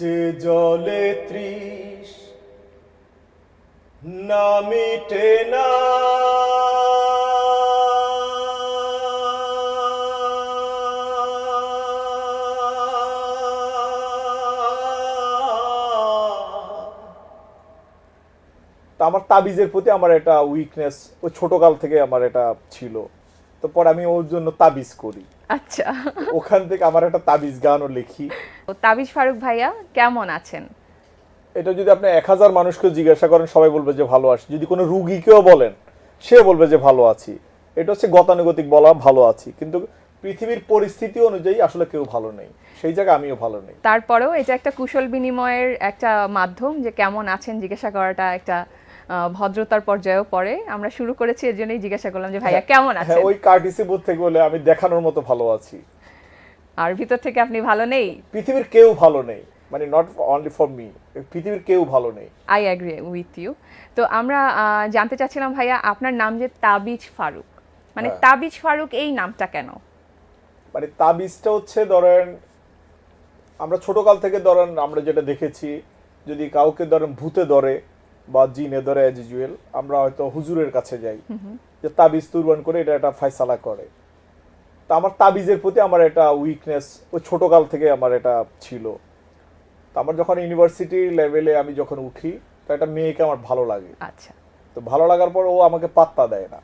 যে জলে ত্রিশ না মিটে না। আমার তাবিজের প্রতি আমার একটা উইকনেস ওই ছোটকাল থেকে আমার এটা ছিল। তো পরে আমি ওর জন্য তাবিজ করি। আচ্ছা। ওখান থেকে আমার একটা তাবিজ গানও লিখি। তাবিজ ফারুক ভাইয়া কেমন আছেন? এটা যদি আপনি এক হাজার মানুষকে জিজ্ঞাসা করেন সবাই বলবে যে ভালো আছি। যদি কোনো রুগীকেও বলেন সে বলবে যে ভালো আছি। এটা হচ্ছে গতানুগতিক বলা ভালো আছি। কিন্তু পৃথিবীর পরিস্থিতি অনুযায়ী আসলে কেউ ভালো নেই। সেই জায়গায় আমিও ভালো নেই। তারপরেও এটা একটা কুশল বিনিময়ের একটা মাধ্যম যে কেমন আছেন জিজ্ঞাসা করাটা একটা ভদ্রতার পর্যায়েও পড়ে। আমরা শুরু করেছি এর জন্যই জিজ্ঞাসা করলাম যে ভাইয়া কেমন হ্যাঁ আছেন? ওই কার্টিসি বোধ থেকে বলে আমি দেখানোর মতো ভালো আছি। আর ভিতর থেকে আপনি ভালো নেই? পৃথিবীর কেউ ভালো নেই। মানে নট অনলি ফর মি পৃথিবীর কেউ ভালো নেই। আই অ্যাগ্রি উইথ ইউ তো আমরা জানতে চাচ্ছিলাম ভাইয়া আপনার নাম যে তাবিজ ফারুক। মানে হ্যাঁ। তাবিজ ফারুক এই নামটা কেন? মানে তাবিজটা হচ্ছে ধরেন আমরা ছোটকাল থেকে ধরেন আমরা যেটা দেখেছি যদি কাউকে ধরেন ভূতে ধরে বা জিনে ধরে অ্যাজ ইউজুয়াল আমরা হয়তো হুজুরের কাছে যাই। যে তাবিজ তুরবান করে এটা একটা ফায়সালা করে। তা আমার তাবিজের প্রতি আমার একটা উইকনেস ওই ছোটকাল থেকে আমার এটা ছিল। তো আমার যখন ইউনিভার্সিটি লেভেলে আমি যখন উঠি তো একটা মেয়েকে আমার ভালো লাগে। আচ্ছা। তো ভালো লাগার পর ও আমাকে পাত্তা দেয় না।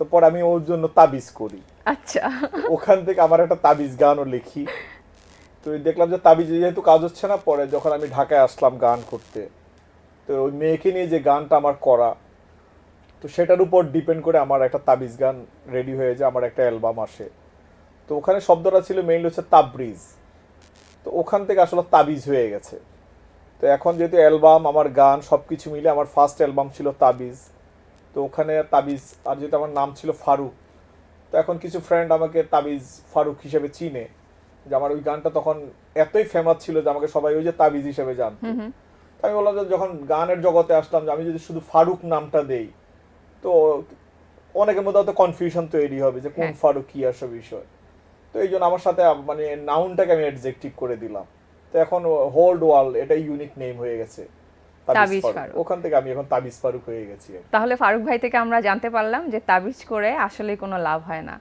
তো পরে আমি ওর জন্য তাবিজ করি। আচ্ছা। ওখান থেকে আমার একটা তাবিজ গানও লিখি। তো দেখলাম যে তাবিজ যেহেতু কাজ হচ্ছে না পরে যখন আমি ঢাকায় আসলাম গান করতে তো ওই মেয়েকে নিয়ে যে গানটা আমার করা, তো সেটার উপর ডিপেন্ড করে আমার একটা তাবিজ গান রেডি হয়ে যায়, আমার একটা অ্যালবাম আসে। তো ওখানে শব্দটা ছিল মেইনলি হচ্ছে তাবরিজ। তো ওখান থেকে আসলে তাবিজ হয়ে গেছে। তো এখন যেহেতু অ্যালবাম আমার গান সব কিছু মিলে আমার ফার্স্ট অ্যালবাম ছিল তাবিজ। তো ওখানে তাবিজ, আর যেহেতু আমার নাম ছিল ফারুক, তো এখন কিছু ফ্রেন্ড আমাকে তাবিজ ফারুক হিসেবে চিনে। যে আমার ওই গানটা তখন এতই ফেমাস ছিল যে আমাকে সবাই ওই যে তাবিজ হিসেবে জানত। আমি বললাম যে যখন গানের জগতে আসলাম যে আমি যদি শুধু ফারুক নামটা দেই তো অনেকের মধ্যে হয়তো কনফিউশন তৈরি হবে যে কোন হ্যাঁ। ফারুক কি আসে বিষয় তো এই জন্য আমার সাথে মানে নাউনটাকে আমি অ্যাডজেক্টিভ করে দিলাম তো এখন হোল্ড ওয়ার্ল্ড এটা ইউনিক নেম হয়ে গেছে তাবিজ ফারুক। ফারুক। ওখান থেকে আমি এখন তাবিজ ফারুক হয়ে গেছি তাহলে ফারুক ভাই থেকে আমরা জানতে পারলাম যে তাবিজ করে আসলে কোনো লাভ হয় না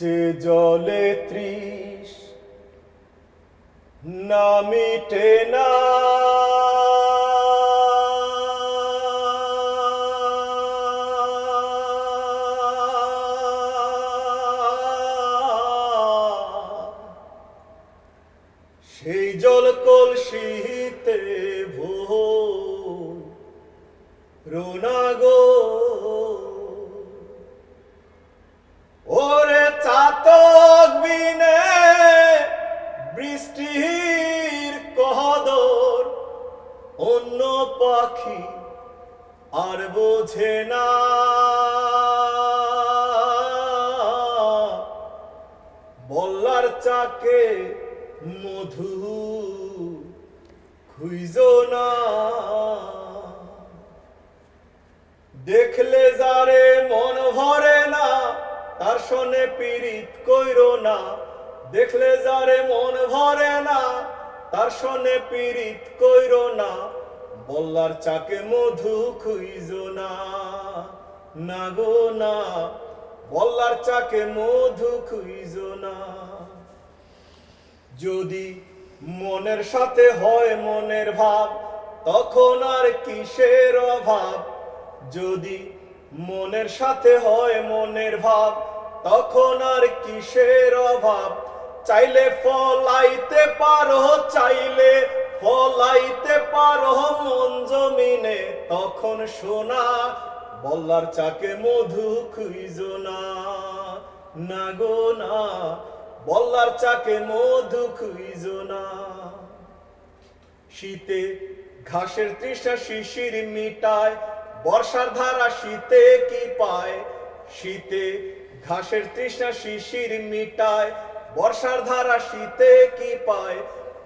যে জলে ত্রিশ না মিটে না জল কলসিতে ভো রোনাগো ওরে চাতক বিনে বৃষ্টির কহদর অন্য পাখি আর বোঝে না। বল্লার চাকে মধু খুইজ না। দেখলে যারে মন ভরে না, তার সনে পীড়িত কইরো না। দেখলে যারে মন ভরে না, তার সনে পীড়িত কইরো না। বল্লার চাকে মধু খুইজ না। না গো, না। বল্লার চাকে মধু খুইজ না। যদি মনের সাথে হয় মনের ভাব, তখন আর কিসের অভাব? যদি মনের সাথে হয় মনের ভাব, তখন আর কিসের অভাব? চাইলে ফলাইতে পারো, চাইলে ফলাইতে পারো মন জমিনে, তখন সোনা, বল্লার চাকে মধু খুইজ না। না গো, না। বল্লার চাকে মধু খুইজ না শীতে ঘাসের তৃষ্ণা শিশির মিটায়, বর্ষার ধারা শীতে কি পায়? শীতে ঘাসের তৃষ্ণা শিশির মিটায়, বর্ষার ধারা শীতে কি পায়?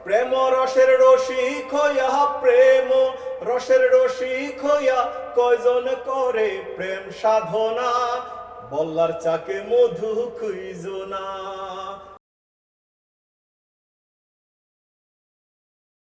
প্রেম রসের রসিক হইয়া প্রেম, রসের রসিক হইয়া কয়জন করে প্রেম সাধনা? বল্লার চাকে মধু খুইজ না